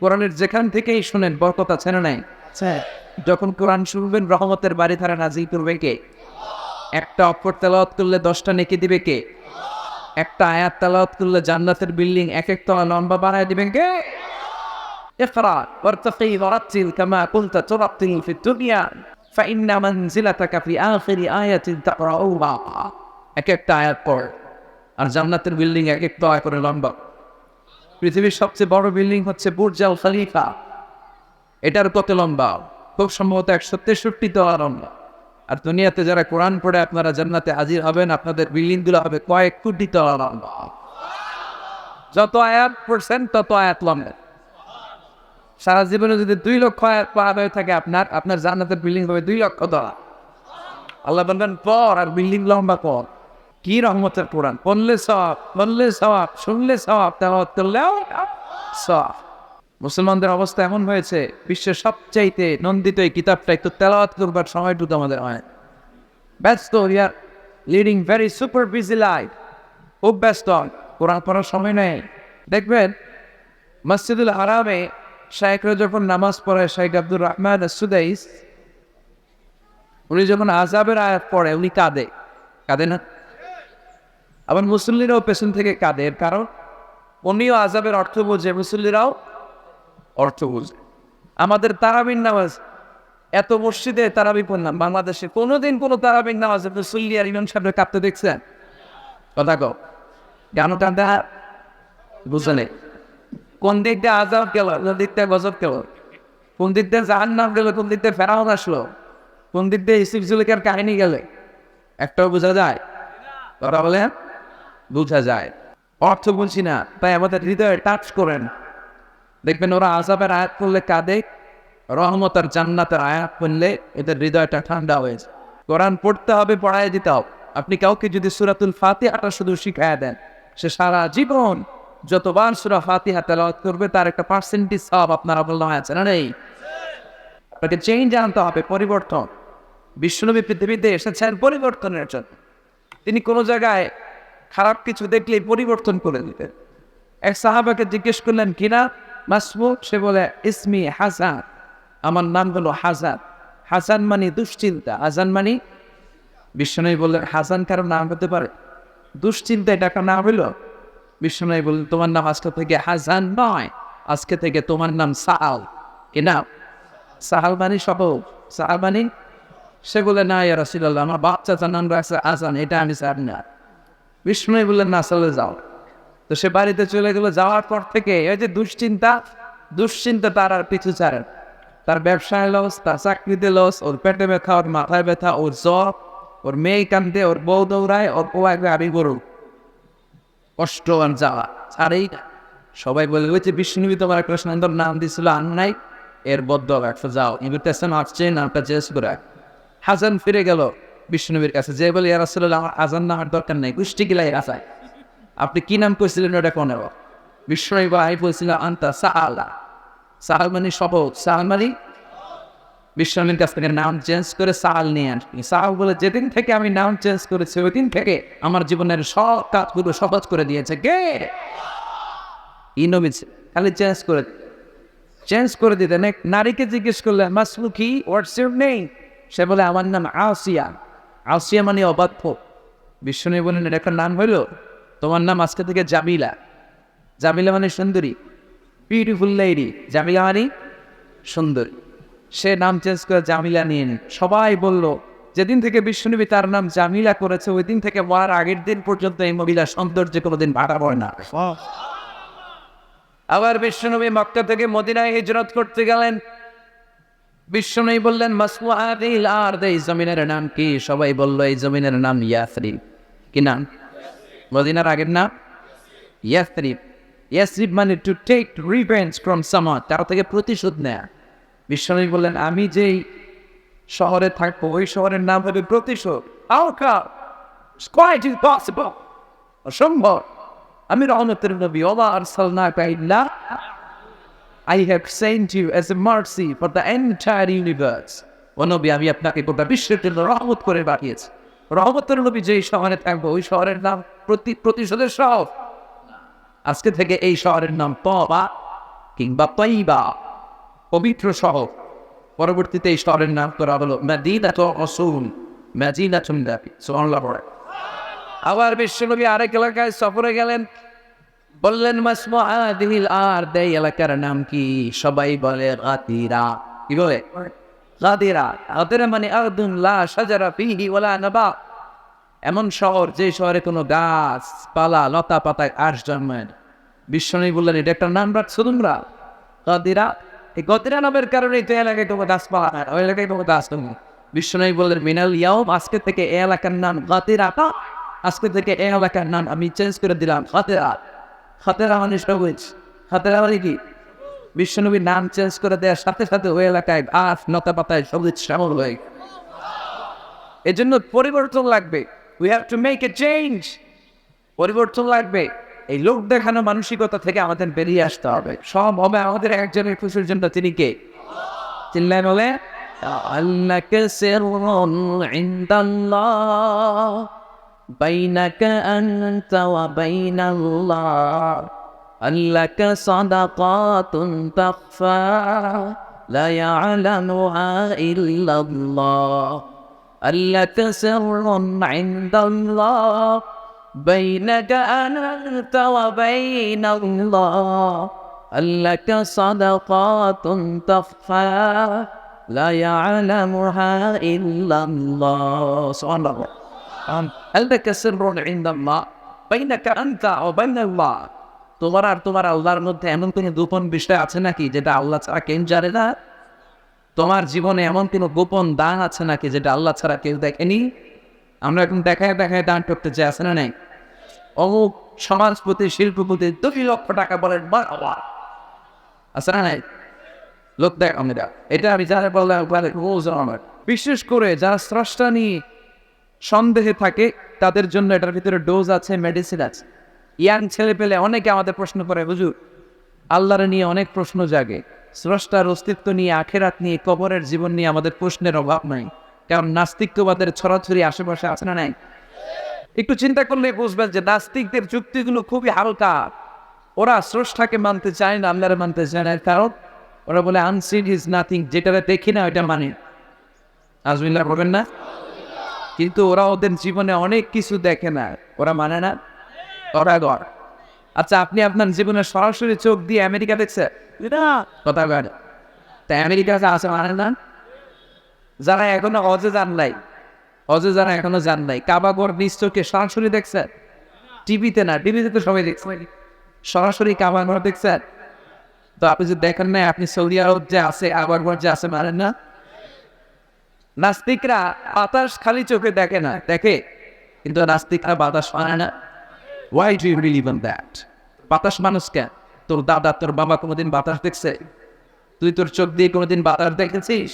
কোরআনের যেখান থেকেই শুনেন বরকত আছে না নাই যখন কোরআন শুনবেন রহমতের বাড়ি ধারা নাজিল করবে কে একটা অক্ষর তেলাওয়াত করলে দশটা নেকি দিবে কে একটা আয়াত তেলাওয়াত করলে জান্নাতের বিল্ডিং এক এক তলা লম্বা বানায় দিবেন কে اقرأ وارتقي ورتل كما كنت ترتل في الدنيا فإن منزلتك في آخر آية تقرأها এক একটা আয়াত পড় আর জান্নাতের বিল্ডিং এক এক তলা করে লম্বা পৃথিবীর সবচেয়ে বড় বিল্ডিং হচ্ছে বুর্জাল খালিফা। এটার কত লম্বা? খুব সম্ভবত একশো তেষট্টি তলা লম্বা আর দুনিয়াতে যারা কোরআন পড়ে, আপনারা জান্নাতে হাজির হবেন, আপনাদের বিল্ডিংগুলো হবে কয়েক কোটি তলা লম্বা যত আয়াত পড়ছেন, তত আয়াত লম্বা। সারা জীবনে যদি দুই লক্ষ আয়াত পার হয়ে থাকে, আপনার আপনার জান্নাতের বিল্ডিং হবে দুই লক্ষ তলা আল্লাহ বলবেন পর আর বিল্ডিং লম্বা কর কি রহমতের কোরআন? পড়লে সব পড়লে সব শুনলে সব তেলাওয়াত সব মুসলমানদের অবস্থা এমন হয়েছে, বিশ্বের সবচাইতে নন্দিত এই কিতাবটা একটু তেলাওয়াত করবার সময়টুকু আমাদের হয়। ব্যস্ত ইয়ার leading very super busy life খুব ব্যস্ত, কোরআন পড়ার সময় নেই। দেখবেন, মসজিদুল হারামে শাইখরা যখন নামাজ পড়ে শাইখ আব্দুর রহমান সুদাইস, উনি যখন আজাবের আয়াত পড়ে, উনি কাঁদে। কাঁদে না? আবার মুসল্লিরাও পেছন থেকে কাঁদে। এর কারণ উনিও আজাবের অর্থ বোঝে, মুসল্লিরাও অর্থ বোঝে। আমাদের তারাবিন নামাজ, এত মসজিদে তারাবি পড়লাম। বাংলাদেশে কোনোদিন কোনো তারাবিন নামাজ মুসল্লি আর ইমাম সাহেবের কাঁদতে দেখছেন? কথা কও। কেন কাঁদে বুঝলে কোন দিক দিয়ে আজাব গেল, কোন দিক দিয়ে গজব গেল? কোন দিক দিয়ে জাহান নাম গেল, কোন দিক দিয়ে ফেরাউন আসলো? কোন দিক দিয়ে ইসিফ জুলিকার কাহিনী গেলে? একটাও বোঝা যায়? কথা বলে বোঝা যায়। অর্থ বলছি না, তাই আমাদের হৃদয়ে টাচ করেন। দেখবেন ওরা আজাবের আয়াত করলে কাঁদে রহমত আর জান্নাতের আয়াত করলে এদের হৃদয়টা ঠান্ডা হয়েছে কোরআন পড়তে হবে, পড়ায় দিতে হবে। আপনি কাউকে যদি সুরাতুল ফাতিহাটা শুধু শিখায় দেন, সে সারা জীবন যতবার সুরা ফাতিহা তেলাওয়াত করবে, তার একটা পার্সেন্টেজ সব আপনার আমল আছে, না নেই? আপনাকে চেঞ্জ আনতে হবে, পরিবর্তন। বিশ্বনবী পৃথিবীতে এসেছেন পরিবর্তনের জন্য। তিনি কোনো জায়গায় খারাপ কিছু দেখলেই পরিবর্তন করে দিতেন এক সাহাবাকে জিজ্ঞেস করলেন কিনা মাসমু সে বলে, ইসমি হাসান। আমার নাম হলো হাসান। হাসান মানে দুশ্চিন্তা। হাসান মানে? বিশ্বনবী বললেন, হাসান কারও নাম হতে পারে? দুশ্চিন্তা এটা একটা নাম হইল? বিশ্বনবী বললেন, তোমার নাম আজকে থেকে হাসান নয়। আজকে থেকে তোমার নাম সাহাল। কি নাম? সাহাল মানে সহ সাহাল মানে? সে বলে না ইয়া রাসিল্লাহ আমার বাচ্চা তার নাম রাখছে আসান এটা আমি জানি না। বিষ্ণু বললেন, না, চলে যাও। তো সে বাড়িতে চলে গেল। যাওয়ার পর থেকে ওই যে দুশ্চিন্তা দুশ্চিন্তা তার আর পিছু ছাড়েন তার ব্যবসায় লস, তার চাকরিতে লস, ওর পেটে ব্যথা, ওর মাথায় ব্যথা, ওর জ্বর, ওর মেয়ে কান্দে ওর বউ দৌড়ায়, ওর বউ একবার আমি গরু। কষ্ট আর যাওয়া ছাড়েই না। সবাই বলে, ওই যে বিষ্ণুবি তোমার একটা সুন্দর নাম দিছিল আন নাই। এর বদ্ধ একটা যাও। ইনভিটেশন আসছে, নামটা চেস করে। হাসান ফিরে গেল। বিষ্ণুবীর কাছে, যে বলে ইয়ার আসলে আমার আজান নামার দরকার নেই, গোষ্ঠী গিলাই আসায় আপনি কি নাম করেছিলেন ওটা কোনে? বিষ্ণু ভাই বলছিল, আন্তা সাহালা সাহাল মানে সহজ সাহাল মানে? বিশ্বনবীর কাছ থেকে নাম চেঞ্জ করে সাহাল নিয়ে আসবি। সাহাল বলে, যেদিন থেকে আমি নাম চেঞ্জ করেছি ওই দিন থেকে আমার জীবনের সব কাজগুলো সহজ করে দিয়েছে। কে? ই নবী ছিল। খালি চেঞ্জ করে চেঞ্জ করে দিতেন। নারীকে জিজ্ঞেস করলে মাসলুকি হোয়াটস ইউর নেই সে বলে, আমার নাম আসিয়া। আসিয়া মানে অবাধ্য। বিশ্বনবী বলেন এটা একটা নাম হইল? তোমার নাম আজকে থেকে জামিলা। জামিলা মানে সুন্দরী। বিউটিফুল লেডি জামিলা মানে সুন্দরী। সে নাম চেঞ্জ করে জামিলা নিয়ে নিন সবাই বলল যেদিন থেকে বিশ্বনবী তার নাম জামিলা করেছে ওই দিন থেকে মরার আগের দিন পর্যন্ত এই মহিলা সৌন্দর্য কোনোদিন ভাড়া পড়ে না। আবার বিশ্বনবী মক্কা থেকে মদিনায় হিজরত করতে গেলেন। বিশ্বনবী বললেন আর এই জমিনের নাম কি? সবাই বলল, এই জমিনের নাম ইয়াসরিব। কি নাম? মদিনার আগের নাম? ইয়াসরিব। ইয়াসরিব মানে to take revenge from summer তার থেকে প্রতিশোধ নেয়া। বিশ্বনবী বললেন, আমি যেই শহরে থাকব, ওই শহরের নাম হবে প্রতিশোধ। অসম্ভব। আমি রহমতের নবী, ওমা আরসালনাকা ইল্লা I have sent you as a mercy for the entire universe. ও নবী, আমি আপনাকে গোটা বিশ্বের জন্য রহমত করে পাঠিয়েছি। রহমতের নবী যেই শহরে থাকব, ওই শহরের নাম প্রতি প্রতিশোধের শহর। আজকে থেকে এই শহরের নাম তবা কিংবা তৈবা, পবিত্র শহর। পরবর্তীতে এই শহরের নাম করা হলো মাদিনা তো অসুল ম্যাজিনা চুন্দাবি সোহান্লা পড়ে আবার বিশ্বনবী আরেক এলাকায় সফরে গেলেন। বললেন মাসমদিল আর দেই এলাকার নাম কি? সবাই বলে গাতিরা কি বলে? গাদিরা। গাদিরা মানে আরদুন লা শাজারা ফিহি ওয়ালা নাবা। এমন শহর, যে শহরে কোনো গাছ পালা লতা পাতায় আশ জন্মায় না বিশ্বনবী বললেন, এটা একটা নাম রাখছো তোমরা? গদিরা? এই গদিরা নামের কারণেই তো এলাকায় তোমার গাছপালা হয় ওই এলাকায় তোমার গাছ তুমি বিশ্বনবী বললেন, মিনাল ইয়াও আজকে থেকে এলাকার নাম গদিরা আজকে থেকে এই এলাকার নাম আমি চেঞ্জ করে দিলাম হাতেরা হাতেরা মানে সবুজ। হাতেরা মানে কি? বিশ্বনবীর নাম চেঞ্জ করে দেওয়ার সাথে সাথে ওই এলাকায় ঘাস লতা পাতায় সবুজ শ্যামল হয়ে গেল। জন্য পরিবর্তন লাগবে। We have to make a change পরিবর্তন লাগবে। এই লোক দেখানো মানসিকতা থেকে আমাদের বেরিয়ে আসতে হবে। সব হবে আমাদের একজনের খুশির জন্য। তিনি কে? চিল্লায় বলে, আল্লাহকে সিররুন ইনদাল্লাহ। بينك أنت وبين الله أن لك صدقات تخفى لا يعلمها إلا الله. أن لك سر عند الله بينك أنت وبين الله. أن لك صدقات تخفى لا يعلمها إلا الله. سبحان الله. আলবেকা সিররুন ইনদাল্লাহ বাইনাকা আনতা ওয়া বাইনাল্লাহ তোমার আর তোমার আল্লাহর মধ্যে এমন কোনো গোপন বিষয় আছে নাকি যেটা আল্লাহ ছাড়া কেউ জানে না? তোমার জীবনে এমন কোনো গোপন দান আছে নাকি যেটা আল্লাহ ছাড়া কেউ দেখেনি? আমরা এখন দেখায় দেখায় দান করতে চাই, আছে না নাই? অমুক সমাজপতি, শিল্পপতি, দুই লক্ষ টাকা বলেন বা আবার আছে না নাই? লোক দেখ আমরা এটা আমি যারা বললাম বিশেষ করে যারা স্রষ্টা নিয়ে সন্দেহে থাকে, তাদের জন্য এটার ভিতরে ডোজ আছে মেডিসিন আছে। ইয়াং ছেলে পেলে অনেকে আমাদের প্রশ্ন করে বুঝু আল্লাহর নিয়ে অনেক প্রশ্ন জাগে। স্রষ্টার অস্তিত্ব নিয়ে, আখেরাত নিয়ে, কবরের জীবন নিয়ে আমাদের প্রশ্নের অভাব নাই। কারণ নাস্তিকবাদের ছড়াছড়ি আশেপাশে আছে না নাই? একটু চিন্তা করলে বুঝবেন যে নাস্তিকদের যুক্তিগুলো খুবই হালকা। ওরা স্রষ্টাকে মানতে চায় না, আল্লাহরে মানতে চায় না। কারণ, ওরা বলে আনসিন ইজ নাথিং যেটা দেখি না, ওইটা মানে। আজমিল্লা বলবেন না? কিন্তু ওরা ওদের জীবনে অনেক কিছু দেখে না। ওরা মানে না? ওরা গড়। আচ্ছা আপনি আপনার জীবনে সরাসরি চোখ দিয়ে আমেরিকা দেখছে? কথা বলেন তা আমেরিকা আছে মানে না? যারা এখনও অজে যান নাই। অজে যারা এখনও যান নাই। কাবাগর নিজ চোখে সরাসরি দেখছে? টিভিতে না টিভিতে তো সবাই দেখছে। সরাসরি কাবাগর দেখছেন তো আপনি যদি দেখেন না আপনি সৌদি আরব যে আছে আবারগর যে আছে মানেন না? নাস্তিকরা বাতাস খালি চোখে দেখে না, দেখে। কিন্তু নাস্তিকরা বাতাস মানে না। Why do you believe in that বাতাস মানুষ কেন? তোর দাদা, তোর বাবা কোনোদিন বাতাস দেখছে? তুই তোর চোখ দিয়ে কোনোদিন বাতাস দেখেছিস?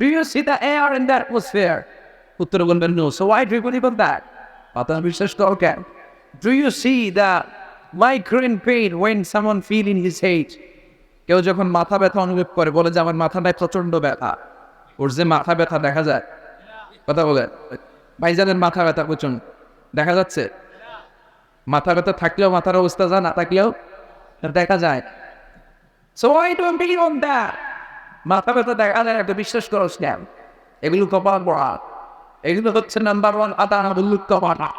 Do you see the air in the atmosphere উত্তর বলবেন no so why do you believe in that বাতাস বিশ্বাস করো কেন? Do you see the migraine pain when someone feel in his head কেউ যখন মাথা ব্যথা অনুভব করে, বলে যে আমার মাথাটায় প্রচণ্ড ব্যথা। ওর যে মাথা ব্যথা দেখা যায়। কথা বলে। ভাইজানের মাথা ব্যথা প্রচণ্ড দেখা যাচ্ছে? মাথা ব্যথা থাকলেও মাথার অবস্থা যা না থাকলেও দেখা যায়। So I don't believe on that মাথা ব্যথা দেখা যায়, একটা বিশ্বাস করো স্ক্যাম এগুলো কপাল পড়া। এগুলো হচ্ছে নাম্বার ওয়ান আদা কপাটা